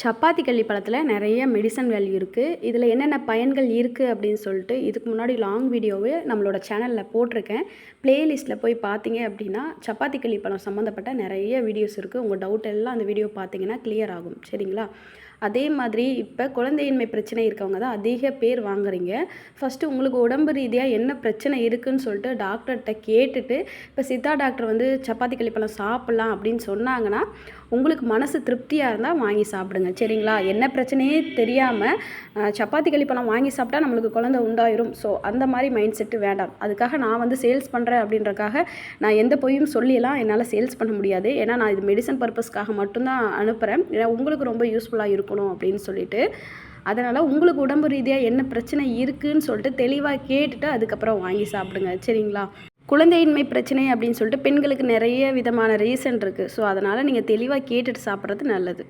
சப்பாத்தி கள்ளி பழத்தில் நிறைய மெடிசன் வேல்யூ இருக்குது இதில் என்னென்ன பயன்கள் இருக்குது அப்படின்னு சொல்லிட்டு இதுக்கு முன்னாடி லாங் வீடியோவே நம்மளோட சேனலில் போட்டிருக்கேன். ப்ளேலிஸ்ட்டில் போய் பார்த்தீங்க அப்படின்னா சப்பாத்தி கள்ளி பழம் சம்மந்தப்பட்ட நிறைய வீடியோஸ் இருக்குது உங்கள் டவுட் எல்லாம் அந்த வீடியோ பார்த்தீங்கன்னா கிளியர் ஆகும். சரிங்களா? அதே மாதிரி இப்போ குழந்தையின்மை பிரச்சனை இருக்கவங்க தான் அதிக பேர் வாங்குறீங்க. ஃபஸ்ட்டு உங்களுக்கு உடம்பு ரீதியாக என்ன பிரச்சனை இருக்குன்னு சொல்லிட்டு டாக்டர்கிட்ட கேட்டுட்டு இப்போ சித்தா டாக்டர் வந்து சப்பாத்தி கள்ளிப்பழம் சாப்பிட்லாம் அப்படின்னு சொன்னாங்கன்னா உங்களுக்கு மனசு திருப்தியாக இருந்தால் வாங்கி சாப்பிடுங்க. சரிங்களா? என்ன பிரச்சனையே தெரியாமல் சப்பாத்தி கள்ளிப்பழம் வாங்கி சாப்பிட்டா நம்மளுக்கு குழந்தை உண்டாயிரும். ஸோ அந்த மாதிரி மைண்ட் செட்டு வேண்டாம். அதுக்காக நான் வந்து சேல்ஸ் பண்ணுறேன் அப்படின்றக்காக நான் எந்த பொய்யும் சொல்லியெல்லாம் என்னால் சேல்ஸ் பண்ண முடியாது. ஏன்னா நான் இது மெடிசன் பர்பஸ்க்காக மட்டும்தான் அனுப்புகிறேன் ஏன்னா உங்களுக்கு ரொம்ப யூஸ்ஃபுல்லாக இருக்கணும் அப்படின்னு சொல்லிட்டு. அதனால் உங்களுக்கு உடம்பு ரீதியாக என்ன பிரச்சனை இருக்குன்னு சொல்லிட்டு தெளிவாக கேட்டுட்டு அதுக்கப்புறம் வாங்கி சாப்பிடுங்க. சரிங்களா? குழந்தையின்மை பிரச்சனை அப்படின்னு சொல்லிட்டு பெண்களுக்கு நிறைய விதமான ரீசன் இருக்குது ஸோ அதனால் நீங்கள் தெளிவாக கேட்டுட்டு சாப்பிட்றது நல்லது.